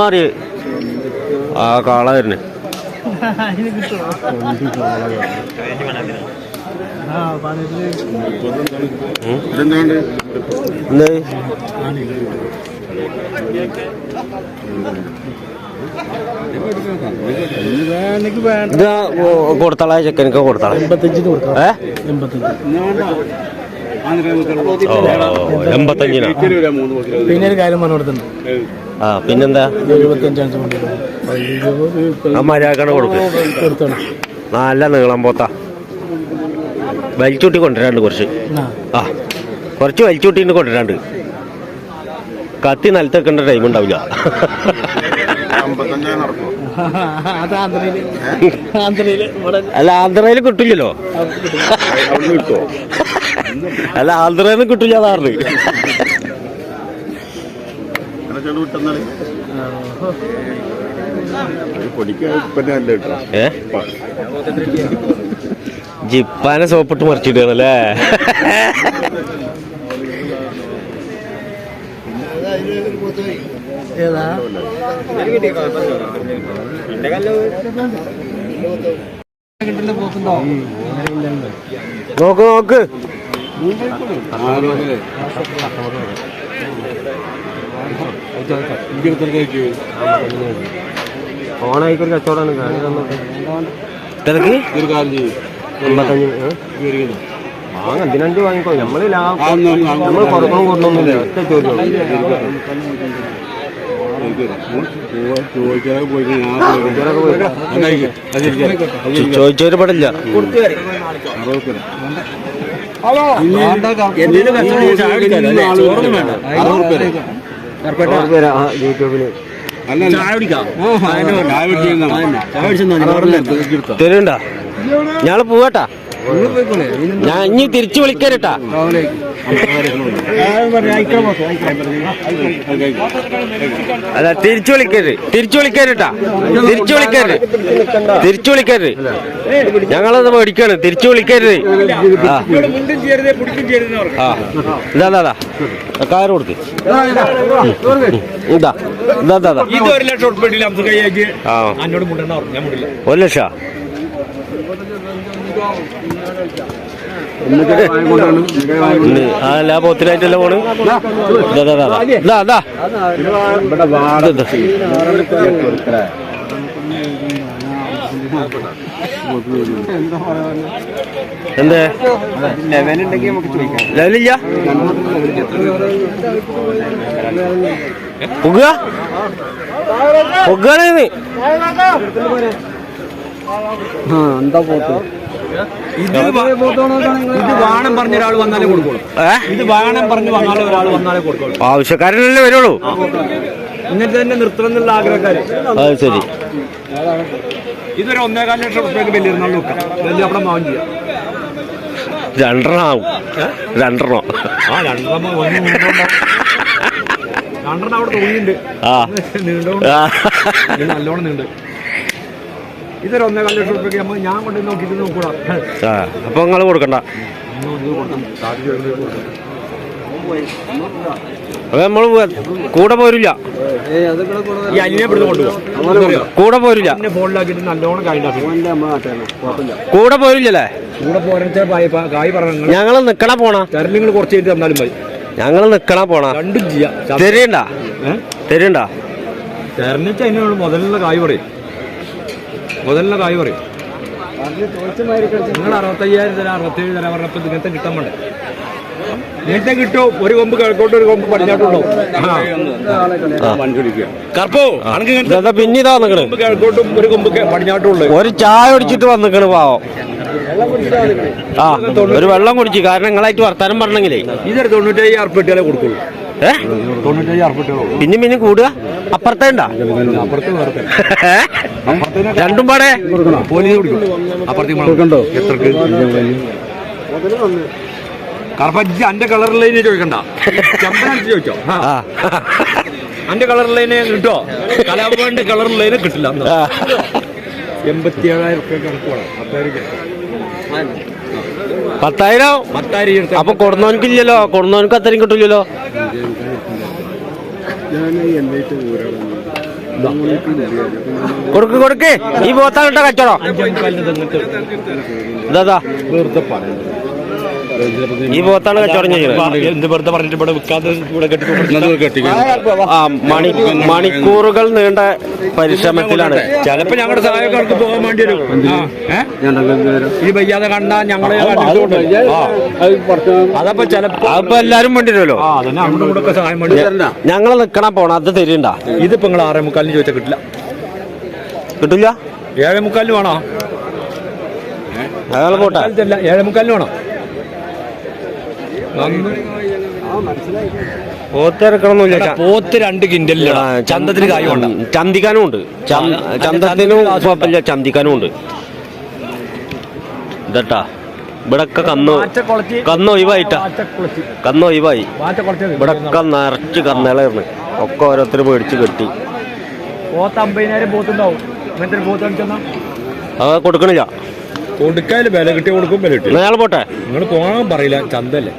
മാറി ആ കാള തന്നെ കൊടുത്താളാ ചെക്കനക്ക് കൊടുത്താളെ. ഏ? എൺപത്തഞ്ചിനാ? പിന്നെ ഒരു കാര്യം പറഞ്ഞു ആ പിന്നെന്താ? എഴുപത്തഞ്ചാണ് ആ മര്യാദക്കാണ് കൊടുക്കും. നല്ല നീളം പോത്താ. വലിച്ചൂട്ടി കൊണ്ടുവരാണ്ട് കുറച്ച്. ആ. കുറച്ച് വലിച്ചൂട്ടിന്ന് കൊണ്ടുവരാണ്ട്. കത്തി നിലത്ത് വെക്കേണ്ട ടൈം ഉണ്ടാവില്ല അല്ല ആന്ധ്രയിൽ കിട്ടില്ലല്ലോ. കിട്ടുമോ അല്ല ആന്ധ്രയിൽ കിട്ടില്ല അതാണ് ജിപ്പാനെ സോപ്പിട്ട് മറിച്ചിട്ടാണല്ലേ ഏതാ? നോക്ക് നോക്ക്. ഓണായിക്കൊരു കച്ചവടമാണ് എൺപത്തഞ്ച് വാങ്ങ എന്തിനഞ്ച് വാങ്ങിക്കോ നമ്മൾ നമ്മൾ കൊടുക്കണം കൊടുക്കണമെന്നില്ല ഒറ്റ ചോദ്യം ചോദിച്ചവര് പടില്ല പെടില്ല യൂട്യൂബിൽ. തരുണ്ടാ. ഞാൾ പോവാട്ടാ. ഞാൻ ഇനി തിരിച്ചു വിളിക്കരട്ടാ. അല്ല തിരിച്ചു വിളിക്കരുത്. തിരിച്ചു വിളിക്കരുട്ടാ. തിരിച്ചു വിളിക്കരുത്. തിരിച്ചു വിളിക്കരുത്. ഞങ്ങളത് മേടിക്കാണ് തിരിച്ചു വിളിക്കരുത്. ഇതാ കാറ് കൊടുക്ക്. ഇതാ ഇതാ ഇതാ, ഒരു ലക്ഷം. ആ അല്ല പോത്തിനായിട്ടല്ല പോണ്. എന്തേ? ലെവലില്ല? പുക പുകയാണ് ഇത് വ- ഇത് വാണം പറഞ്ഞ ഒരാൾ വന്നാലേ കൊടുക്കുള്ളൂ. ഇത് വാണം പറഞ്ഞ് വന്നാലേ ഒരാൾ വന്നാലേ കൊടുക്കുള്ളൂ. ആവശ്യക്കാരനല്ലേ വരുള്ളൂ. ഇങ്ങനത്തെ തന്നെ നിർത്തണം എന്നുള്ള ആഗ്രഹക്കാര്. അത് ശരി. ഇതൊരു ഒന്നേകാൽ ലക്ഷം റുപ്യക്ക് വലിയ നാൾ നോക്കാം വലിയ അവിടെ മാവൻ ചെയ്യാം. രണ്ടെണ്ണം ആവും രണ്ടെണ്ണം. ആ രണ്ടെണ്ണം നീണ്ടോണ്ടാവും. രണ്ടെണ്ണം അവിടെ തോന്നിയിട്ടുണ്ട് നീണ്ടോണ്ട്. നല്ലോണം നീണ്ട്. ഇതൊരു ഒന്നേകാൽ ലക്ഷം റുപ്യക്ക് നമ്മൾ ഞാൻ കൊണ്ട് നോക്കിയിട്ട് നോക്കൂടാ. ആ അപ്പൊ നിങ്ങൾ കൊടുക്കണ്ട. നമ്മൾ കൂടെ പോരില്ല ഈ അനിനെ ഇവിടുന്ന് കൊണ്ടുപോകും കൂടെ പോരില്ല എന്നെ ഫോണിലാക്കിയിട്ട് നല്ലോണം കായുണ്ടാക്കി കൂടെ പോരില്ലല്ലേ കൂടെ പോരാ കായ് പറഞ്ഞു ഞങ്ങൾ നിക്കണ പോണ. കുറച്ച് കഴിഞ്ഞിട്ട് തന്നാലും മതി. ഞങ്ങൾ നിക്കണ പോണ. രണ്ടും ചെയ്യാം. തരണ്ട. തരണ്ട. തെരഞ്ഞിട്ട് അതിനുള്ള മുതലുള്ള കായ് പറയും. മുതലുള്ള കായ് പറയും. നിങ്ങൾ അറുപത്തയ്യായിരം തരാം അറുപത്തേഴ് തരാം പറഞ്ഞപ്പോൾ ഇങ്ങനത്തെ കിട്ടാൻ വേണ്ടേ? നേരത്തെ കിട്ടും. ഒരു കൊമ്പ് കിഴക്കോട്ട് ഒരു കൊമ്പ് പടിഞ്ഞാട്ടുണ്ടോ കർപ്പോ പിന്നെ ഇതാ കൊമ്പ് കിഴക്കോട്ടും ഒരു കൊമ്പ് പടിഞ്ഞാട്ടും ഉള്ളത് ഒരു ചായ ഒടിച്ചിട്ട് വന്നിക്കണ് പാവം. ആ ഒരു വെള്ളം കുടിച്ചു. കാരണം നിങ്ങളായിട്ട് വർത്താനം പറഞ്ഞെങ്കിലേ. ഇതൊരു തൊണ്ണൂറ്റയ്യായിരം അറുപ്പിട്ടാലേ കൊടുക്കുള്ളൂ. ഏ തൊണ്ണൂറ്റയ്യായിരം അറുപ്പിട്ടുള്ളൂ പിന്നെ പിന്നെ കൂടുക. അപ്പുറത്തെ ഉണ്ടാ? രണ്ടും പാടെ. കർപ്പജ്ജി അന്റെ കളറിൽ ചോദിക്കണ്ട. ചമ്പനടിച്ച് ചോദിച്ചോ? അന്റെ കളറിലതിനെ കിട്ടോ? കലാഭവന്റെ കളറിലതിനെ കിട്ടില്ല. എൺപത്തി ഏഴായിരം റുപ്യ പത്തായിരം അപ്പൊ കൊടുന്നവനക്കില്ലല്ലോ കൊടുന്നവനക്ക് അത്രയും കിട്ടില്ലല്ലോ കൊടുക്ക് കൊടുക്ക്. ഈ പോത്താണ് ഇട്ട ഇതാ വെറുതെ പറയുന്നത് ഈ പോത്താണ് കച്ചവടം ചെയ്യുന്നത് എന്ത് വെറുതെ പറഞ്ഞിട്ട് ഇവിടെ വിൽക്കാതെ ഇവിടെ കെട്ടി ആ മണി മണിക്കൂറുകൾ നീണ്ട പരിശ്രമത്തിലാണ്. ചിലപ്പോ ഞങ്ങളുടെ സഹായക്കാർക്ക് പോകാൻ വേണ്ടി വരും? ഈ വയ്യാതെ കണ്ട ഞങ്ങളെ. അതപ്പോ ചിലപ്പോ അപ്പൊ എല്ലാരും വേണ്ടി വരുമല്ലോ. ഞങ്ങൾ നിക്കണ പോണ. അത് തരണ്ട? ഇതിപ്പോ നിങ്ങൾ ആറേ മുക്കാലിന് ചോദിച്ചാൽ കിട്ടില്ല. കിട്ടില്ല? ഏഴേ മുക്കാലിന് വേണോ? ഏഴേ മുക്കാലിന് വേണോ? പോത്ത് ഇറക്കണമെന്നില്ല പോത്ത് രണ്ട് കിൻഡലില്ല ചന്തത്തിന് കായ് വേണ്ട ചന്തിക്കാനും ഉണ്ട്. ചന്ത- ചന്തത്തിനും കുഴപ്പമില്ല ചന്തിക്കാനും ഉണ്ട്. ഇതട്ടാ. ഇവിടൊക്കെ കന്ന് കന്ന് ഒഴിവായിട്ടാ. കന്ന് ഒഴിവായി. ഇവിടൊക്കെ നിറച്ച് കന്നുകളായിരുന്നു ഒക്കെ ഓരോരുത്തർ മേടിച്ച് കെട്ടി. അത് കൊടുക്കണില്ല. കൊടുക്കാൻ വില കിട്ടി കൊടുക്കും വില കിട്ടി അയാൾ പോട്ടെ? നിങ്ങൾ പോകാൻ പറയില്ല ചന്തല്ലേ?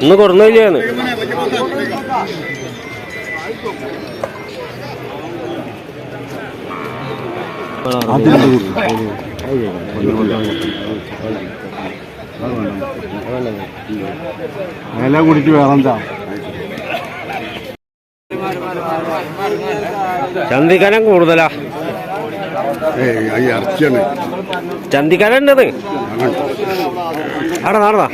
ഇന്ന് കൊടുന്നില്ലേന്ന് വില കുടിച്ച് വേറെന്താ? ചന്തിക്കാനം കൂടുതലാ? ഇറച്ചിയാണ്. ചന്തിക്കാനം ഉണ്ടത് ആടാ നാടാ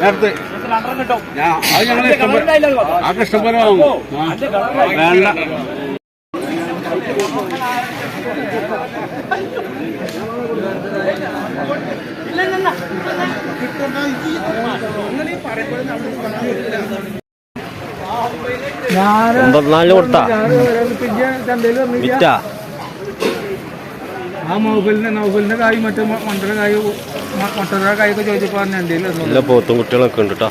നേരത്തെ. ഞാൻ അത് ഞങ്ങൾ ആ വാങ്ങും. വേണ്ട. ഞാൻ കൊടുത്ത. വിറ്റാ. ആ മൗഫലിന്റെ നൗഫലിന്റെ കായ് മറ്റേ മണ്ടര കായ് മട്ടര കായൊക്കെ ചോദിച്ചപ്പോ പറഞ്ഞ എന്റെ നല്ല പോത്തും കുട്ടികളൊക്കെ ഉണ്ട് കേട്ടോ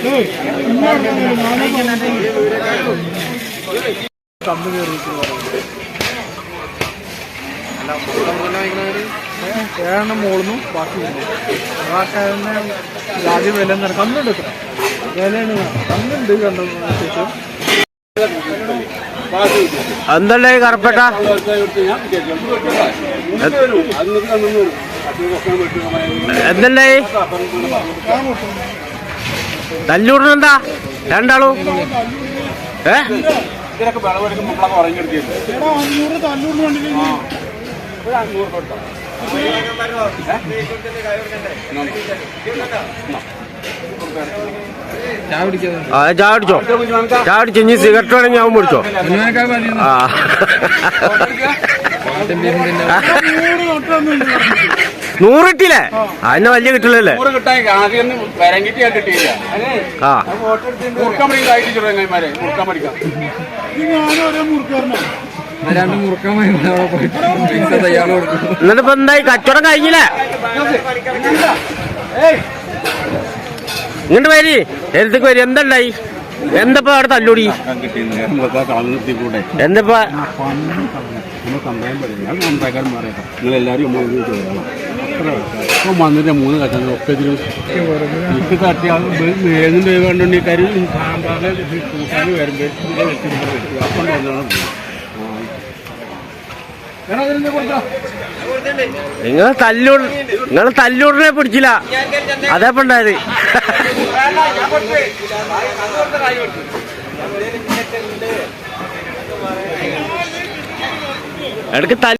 ഉണ്ട് ഏഴെണ്ണം മോളുന്നു ബാക്കി ബാക്കി ആദ്യം വില കന്നുണ്ട് വിലയാണ് കന്നുണ്ട് കണ്ടു ശേഷം എന്തല്ലേ കറപ്പട്ട എന്തല്ലേ? തല്ലൂടിനെന്താ രണ്ടാളും? ഏ? ചായ അടിച്ചോ ഇനി സിഗരറ്റ് വേണമെങ്കിൽ ഞാൻ പിടിച്ചോ ആ നൂറിട്ടില്ലേ? അതിന് വലിയ കിട്ടില്ലല്ലേ കിട്ടാൻ ആദ്യം വരം കിട്ടി ഞാൻ കിട്ടിയില്ല. ആ. മുറുക്കാൻ പഠിക്കാൻ ആയിട്ട് ചുരുങ്ങന്മാരെ മുറുക്കാൻ പഠിക്കാം രണ്ട് മുറുക്കാൻ തയ്യാറ് കൊടുക്കും എന്നിട്ട് ഇപ്പൊ എന്തായി? കച്ചവടം കഴിഞ്ഞില്ലേ? ഇങ്ങോട്ട് വരി. എടുത്തേക്ക് വരി. എന്തുണ്ടായി? എന്തപ്പോ അവിടെ തല്ലൂടി? എന്തപ്പോ? അത്ര ഇപ്പം മൂന്ന് കച്ചവടം ഒക്കെ ഇതിലും എനിക്ക് തട്ടിയാൽ കണ്ടുണ്ടെങ്കിൽ കരി സാമ്പാറ് കൂട്ടാൻ നിങ്ങൾ തല്ലൂർ നിങ്ങൾ തല്ലൂറിനെ പിടിച്ചില്ല. അതേ ഉണ്ടായത്. ഇടയ്ക്ക് തല്ല